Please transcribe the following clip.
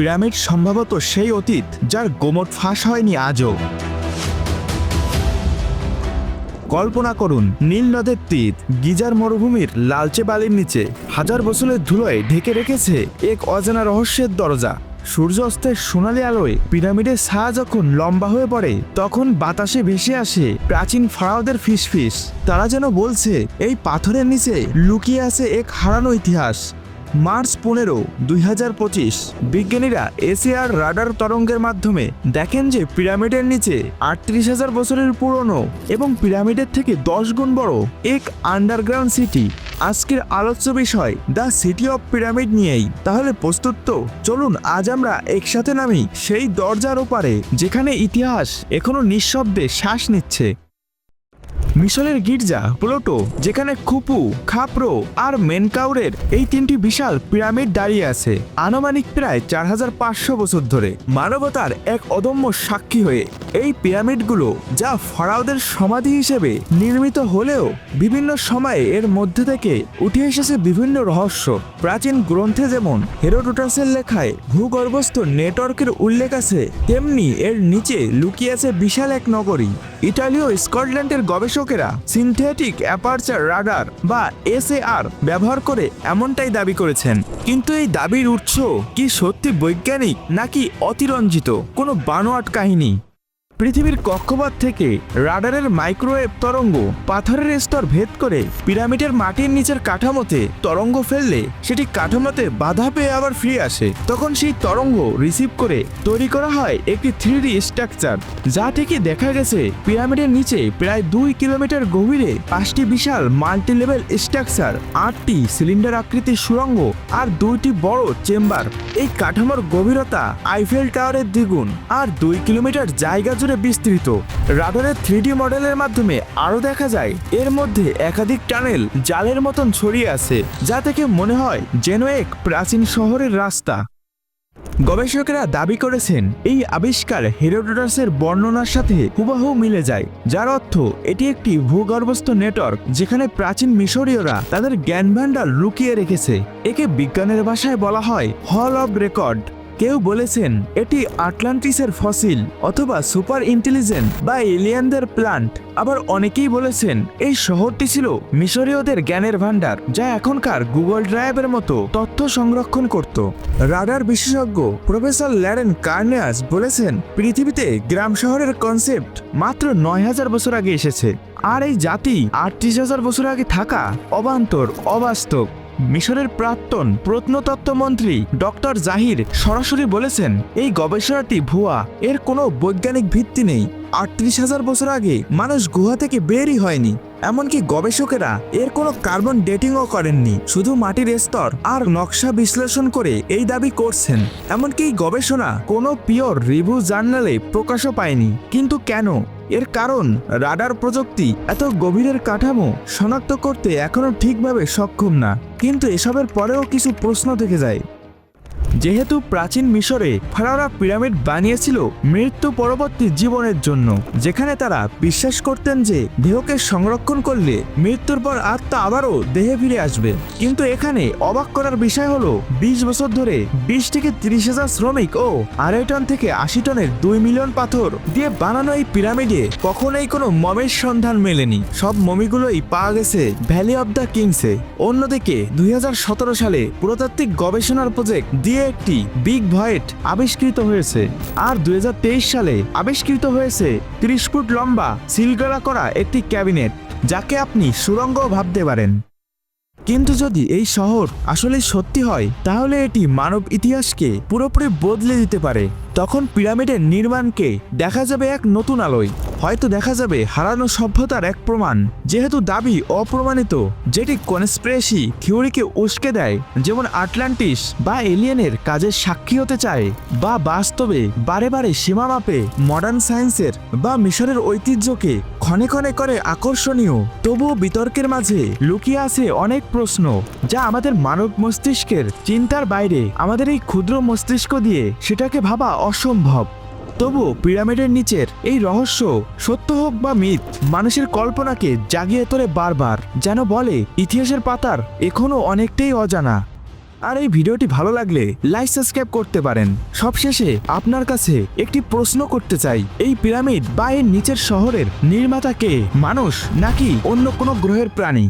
Pyramid সম্ভবত সেই অতীত যার গোমট ফাঁস হয়নি আজও। কল্পনা করুন, নীল নদের তীর গিজার মরুভূমির লালচে বালির নিচে হাজার বছরের ধুলোয় ঢেকে রেখেছে এক অজানা রহস্যের দরজা। সূর্য অস্তের সোনালি আলোয় পিরামিডের ছা যখন লম্বা হয়ে পড়ে, তখন বাতাসে ভেসে আসে প্রাচীন ফারাওদের ফিসফিস। তারা যেন বলছে, এই পাথরের নিচে লুকিয়ে আছে এক হারানো ইতিহাস। মার্চ পনেরো, দুই বিজ্ঞানীরা এসিআর রাডার তরঙ্গের মাধ্যমে দেখেন যে পিরামিডের নিচে আটত্রিশ হাজার বছরের পুরনো এবং পিরামিডের থেকে দশ গুণ বড় এক আন্ডারগ্রাউন্ড সিটি। আজকের আলোচ্য বিষয়, দ্য সিটি অফ পিরামিড নিয়েই। তাহলে প্রস্তুত তো? চলুন, আজ আমরা একসাথে নামি সেই দরজার ওপারে, যেখানে ইতিহাস এখনও নিঃশব্দে শ্বাস নিচ্ছে। মিশরের গির্জা, প্লোটো, যেখানে খুপু, খাপরো আর মেনকাউরের এই তিনটি বিশাল পিরামিড দাঁড়িয়ে আছে। আনুমানিক প্রায় চার হাজার পাঁচশো বছর ধরে মানবতার এক অদম্য সাক্ষী হয়ে এই পিরামিডগুলো যা ফরাওদের সমাধি হিসেবে নির্মিত হলেও বিভিন্ন সময়ে এর মধ্যে থেকে উঠে এসেছে বিভিন্ন রহস্য। প্রাচীন গ্রন্থে যেমন হেরোডোটাসের লেখায় ভূগর্ভস্থ নেটওয়ার্কের উল্লেখ আছে, তেমনি এর নিচে লুকিয়ে আছে বিশাল এক নগরী। ইটালি ও স্কটল্যান্ডের গবেষকেরা সিনথেটিক অ্যাপারচার রাডার বা এসএআর ব্যবহার করে এমনটাই দাবি করেছেন। কিন্তু এই দাবির উৎস কি সত্যি বৈজ্ঞানিক নাকি অতিরঞ্জিত? কোনো বানোয়াট কাহিনী। পৃথিবীর কক্ষপথ থেকে রাডারের মাইক্রোওয়েভ তরঙ্গ পাথরের স্তর ভেদ করে পিরামিডের মাটির নিচের কাঠামোতে তরঙ্গ ফেললে সেটি কাঠামোতে বাধা পেয়ে আবার ফিরে আসে। তখন সেই তরঙ্গ রিসিভ করে তৈরি করা হয় একটি থ্রি স্ট্রাকচার, যা থেকে দেখা গেছে পিরামিডের নিচে প্রায় দুই কিলোমিটার গভীরে পাঁচটি বিশাল মাল্টি লেভেল স্ট্রাকচার, আটটি সিলিন্ডার আকৃতির সুড়ঙ্গ আর দুইটি বড় চেম্বার। এই কাঠামোর গভীরতা আইফেল টাওয়ারের দ্বিগুণ আর দুই কিলোমিটার জায়গা জুড়ে বিস্তৃত। রাডারের থ্রিডি মডেলের মাধ্যমে আরও দেখা যায়, এর মধ্যে একাধিক টানেল জালের মতন ছড়িয়ে আছে, যা থেকে মনে হয় যেন এক প্রাচীন শহরের রাস্তা। গবেষকেরা দাবি করেছেন, এই আবিষ্কার হেরোডোটাসের বর্ণনার সাথে হুবাহু মিলে যায়, যার অর্থ এটি একটি ভূগর্ভস্থ নেটওয়ার্ক যেখানে প্রাচীন মিশরীয়রা তাদের জ্ঞান ভাণ্ডার লুকিয়ে রেখেছে। একে বিজ্ঞানের ভাষায় বলা হয় হল অব রেকর্ড কেউ বলেছেন এটি আটলান্টিসের ফসিল অথবা সুপার ইন্টেলিজেন্ট বা এলিয়ানদের প্লান্ট। আবার অনেকেই বলেছেন এই শহরটি ছিল মিশরীয়দের জ্ঞানের ভাণ্ডার, যা এখনকার গুগল ড্রাইভের মতো তথ্য সংরক্ষণ করত। রাডার বিশেষজ্ঞ প্রফেসর ল্যারেন কার্নিয়াস বলেছেন, পৃথিবীতে গ্রাম শহরের কনসেপ্ট মাত্র নয় হাজার বছর আগে এসেছে। আর এই জাতি আটত্রিশ হাজার বছর আগে থাকা অবান্তর, অবাস্তব। মিশরের প্রাক্তন প্রত্নতত্ত্ব মন্ত্রী ডক্টর জাহির সরাসরি বলেছেন, এই গবেষণাটি ভুয়া, এর কোনো বৈজ্ঞানিক ভিত্তি নেই। আটত্রিশ হাজার বছর আগে মানুষ গুহা থেকে বেরই হয়নি, এমনকি গবেষকেরা এর কোনো কার্বন ডেটিংও করেননি। শুধু মাটির স্তর আর নকশা বিশ্লেষণ করে এই দাবি করছেন। এমনকি গবেষণা কোনো পিওর রিভিউ জার্নালে প্রকাশও পায়নি। কিন্তু কেন? এর কারণ, রাডার প্রযুক্তি এত গভীরের কাঠামো শনাক্ত করতে এখনও ঠিকভাবে সক্ষম না। কিন্তু এসবের পরেও কিছু প্রশ্ন থেকে যায়। যেহেতু প্রাচীন মিশরে ফারাওরা পিরামিড বানিয়েছিল মৃত্যু পরবর্তী জীবনের জন্য, যেখানে তারা বিশ্বাস করতেন যে দেহকে সংরক্ষণ করলে মৃত্যুর পর আত্মা আবারও দেহে ফিরে আসবে। কিন্তু এখানে অবাক করার বিষয় হলো, বিশ বছর ধরে বিশ থেকে তিরিশ হাজার শ্রমিক ও আড়াই টন থেকে আশি টনের দুই মিলিয়ন পাথর দিয়ে বানানো এই পিরামিডে কখনোই কোনো মমের সন্ধান মেলেনি। সব মমিগুলোই পাওয়া গেছে ভ্যালি অব দ্য কিংসে। অন্যদিকে দুই হাজার সতেরো সালে পুরাতাত্ত্বিক গবেষণার প্রজেক্ট দিয়ে একটি বিগ ভয়েট আবিষ্কৃত হয়েছে আর দুই হাজার তেইশ সালে আবিষ্কৃত হয়েছে ত্রিশ ফুট লম্বা সিলগালা করা একটি ক্যাবিনেট, যাকে আপনি সুরঙ্গ ভাবতে পারেন। কিন্তু যদি এই শহর আসলে সত্যি হয়, তাহলে এটি মানব ইতিহাসকে পুরোপুরি বদলে দিতে পারে। তখন পিরামিডের নির্মাণকে দেখা যাবে এক নতুন আলোয়। হয়তো দেখা যাবে হারানো সভ্যতার এক প্রমাণ, যেহেতু দাবি অপ্রমাণিত, যেটি কনস্পিরেসি থিওরিকে উস্কে দেয়, যেমন আটলান্টিস বা এলিয়েনের কাজের সাক্ষী হতে চায়, বা বাস্তবে বারে বারে সীমা মাপে মডার্ন সায়েন্সের বা মিশরের ঐতিহ্যকে ক্ষণে ক্ষণে করে আকর্ষণীয়। তবুও বিতর্কের মাঝে লুকিয়ে আছে অনেক প্রশ্ন, যা আমাদের মানব মস্তিষ্কের চিন্তার বাইরে, আমাদের এই ক্ষুদ্র মস্তিষ্ক দিয়ে সেটাকে ভাবা অসম্ভব। তবু পিরামিডের নিচের এই রহস্য সত্য হোক বা মিথ, মানুষের কল্পনাকে জাগিয়ে তোলে বারবার, যেন বলে ইতিহাসের পাতার এখনও অনেকটাই অজানা। আর এই ভিডিওটি ভালো লাগলে লাইক সাবস্ক্রাইব করতে পারেন। সবশেষে আপনার কাছে একটি প্রশ্ন করতে চাই। এই পিরামিড বা এর নিচের শহরের নির্মাতা কে? মানুষ নাকি অন্য কোনো গ্রহের প্রাণী?